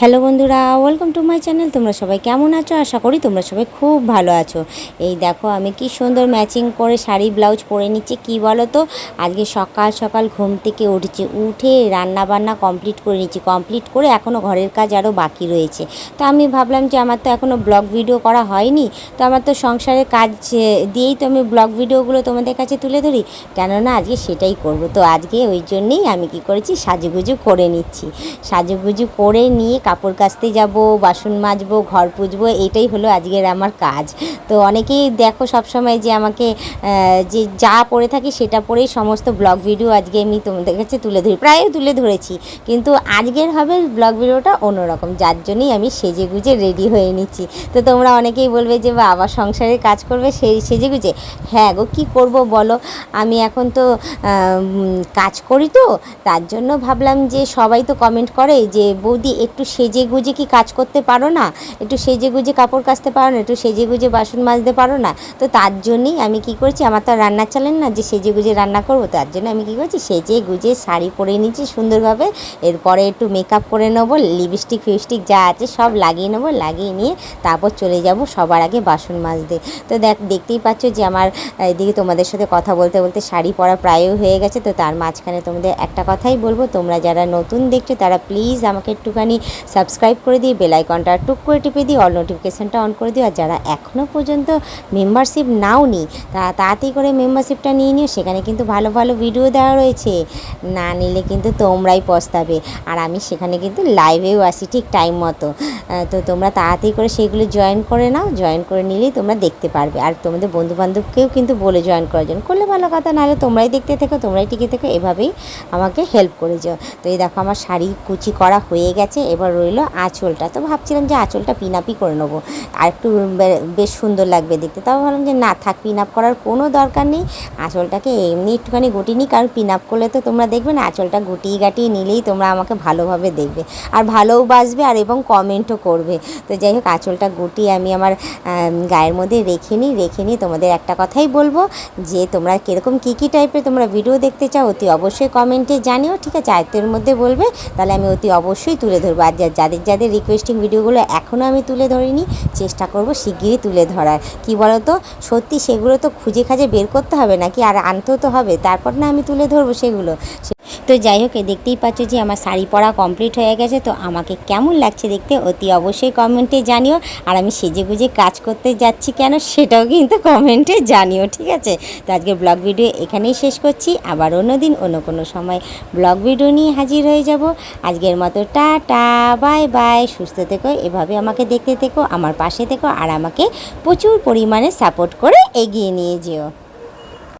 Hello বন্ধুরা welcome to my channel তোমরা সবাই কেমন আছো? আশা করি তোমরা সবাই খুব ভালো আছো। এই দেখো, আমি কি সুন্দর ম্যাচিং করে শাড়ি ব্লাউজ পরে নিচ্ছি, কি বলো তো আজকে সকাল সকাল ঘুম থেকে উঠেছি, উঠে রান্না বান্না কমপ্লিট করে নিচ্ছি কমপ্লিট করে এখনও ঘরের কাজ আরও বাকি রয়েছে। তো আমি ভাবলাম যে আমার তো এখনও ব্লগ ভিডিও করা হয়নি, তো আমার তো সংসারের কাজ দিয়েই তো আমি ব্লগ ভিডিওগুলো তোমাদের কাছে তুলে ধরি। কেননা আজকে সেটাই করব। তো আজকে ওই জন্যেই আমি কি করেছি, সাজুগুজু করে নিচ্ছি। সাজুগুজু করে নিয়ে কাপড় কাচতে যাব, বাসন মাজবো, ঘর পুজবো এটাই হলো আজকের আমার কাজ। তো অনেকেই দেখো সবসময় যে আমাকে যে যা পরে থাকি সেটা পরেই সমস্ত ব্লগ ভিডিও আজকে আমি তোমাদের কাছে তুলে ধরি প্রায় তুলে ধরেছি। কিন্তু আজকের হবে ব্লগ ভিডিওটা অন্যরকম, যার জন্যই আমি সেজে গুজে রেডি হয়ে নিচ্ছি। তো তোমরা অনেকেই বলবে যে, বা, আবার সংসারে কাজ করবে সেই সেজে গুজে হ্যাঁ গো, কী করব বলো? আমি এখন তো কাজ করি তো, তার জন্য ভাবলাম যে সবাই তো কমেন্ট করে যে, বৌদি, একটু সেজে গুজে কি কাজ করতে পারো না? একটু সেজে গুজে কাপড় কাচতে পারো না? একটু সেজে গুজে বাসন মাজতে পারো না? তো তার জন্যই আমি কি করছি, আমার তো আর রান্নার চ্যানেল না যে সেজে গুজে রান্না করব, তার জন্য আমি কি করছি সেজে গুজে শাড়ি পরে নিচ্ছি সুন্দরভাবে। এরপরে একটু মেকআপ করে নেব লিপস্টিক ফিপস্টিক যা আছে সব লাগিয়ে নেব, লাগিয়ে নিয়ে তারপর চলে যাব সবার আগে বাসন মাজতে। তো দেখ, দেখতেই পাচ্ছ যে আমার, এদিকে তোমাদের সাথে কথা বলতে বলতে শাড়ি পরা প্রায়ও হয়ে গেছে, তো তার মাঝখানে তোমাদের একটা কথাই বলব, তোমরা যারা নতুন দেখছ তারা প্লিজ আমাকে একটুখানি সাবস্ক্রাইব করে দিয়ে বেল আইকনটা টুক করে টিপে দিই অল নোটিফিকেশানটা অন করে দিও। আর যারা এখনও পর্যন্ত মেম্বারশিপ নাও নি তারা তাড়াতাড়ি করে মেম্বারশিপটা নিয়ে নিও। সেখানে কিন্তু ভালো ভালো ভিডিও দেওয়া রয়েছে। না নিলে কিন্তু তোমরাই পস্তাবে। আর আমি সেখানে কিন্তু লাইভেও আসি ঠিক টাইম মতো। তো তোমরা তাড়াতাড়ি করে সেইগুলো জয়েন করে নাও। জয়েন করে নিলেই তোমরা দেখতে পারবে। আর তোমাদের বন্ধু বান্ধবকেও কিন্তু বলে জয়েন করার জন্য। করলে ভালো কথা, নাহলে তোমরাই দেখতে থেকো, তোমরাই টিকে থেকো। এভাবেই আমাকে হেল্প করে যাও। তো এই দেখো, আমার শাড়ি কুচি করা হয়ে গেছে। এবার রইল আঁচলটা। তো ভাবছিলাম যে আঁচলটা পিনাপি করে নেব। আর একটু বেশ সুন্দর লাগবে দেখতে। তাও ভাবলাম যে না থাক পিন আপ করার কোনো দরকার নেই। আঁচলটাকে এমনি একটুখানি গুটিয়ে নিই কারণ পিন আপ করলে তো তোমরা দেখবে না, আঁচলটা গুটিয়ে গাটিয়ে নিলেই তোমরা আমাকে ভালোভাবে দেখবে। আর ভালোও বাসবে আর এবং কমেন্টও করবে। তো যাই হোক, আঁচলটা গুটিয়ে আমি আমার গায়ের মধ্যে রেখে নিই। রেখে নিয়ে তোমাদের একটা কথাই বলব যে তোমরা কীরকম কী কী টাইপের তোমরা ভিডিও দেখতে চাও, অতি অবশ্যই কমেন্টে জানিও, ঠিক আছে? আয়ত্তের মধ্যে বলবে, তাহলে আমি অতি অবশ্যই তুলে ধরবো। আর যাদের যাদের রিকোয়েস্টিং ভিডিওগুলো এখনও আমি তুলে ধরিনি, চেষ্টা করব শিগগিরই তুলে ধরার। কি বলতো? সত্যি সেগুলো তো খুঁজে খাজে বের করতে হবে নাকি? আর আনতেও তো হবে। তারপর না আমি তুলে ধরবো সেগুলো। তো যাই হোক দেখতেই পাচ্ছ যে আমার শাড়ি পরা কমপ্লিট হয়ে গেছে। তো আমাকে কেমন লাগছে দেখতে অতি অবশ্যই কমেন্টে জানিও। আর আমি সেজে গুজে কাজ করতে যাচ্ছি কেন, সেটাও কিন্তু কমেন্টে জানিও, ঠিক আছে? তো আজকে ব্লগ ভিডিও এখানেই শেষ করছি। আবার অন্য দিন অন্য কোনো সময় ব্লগ ভিডিও নিয়ে হাজির হয়ে যাব। আজকের মতো টাটা বাই বাই সুস্থ থেকো, এভাবে আমাকে দেখতে থেকো, আমার পাশে থেকো, আর আমাকে প্রচুর পরিমাণে সাপোর্ট করে এগিয়ে নিয়ে যেও।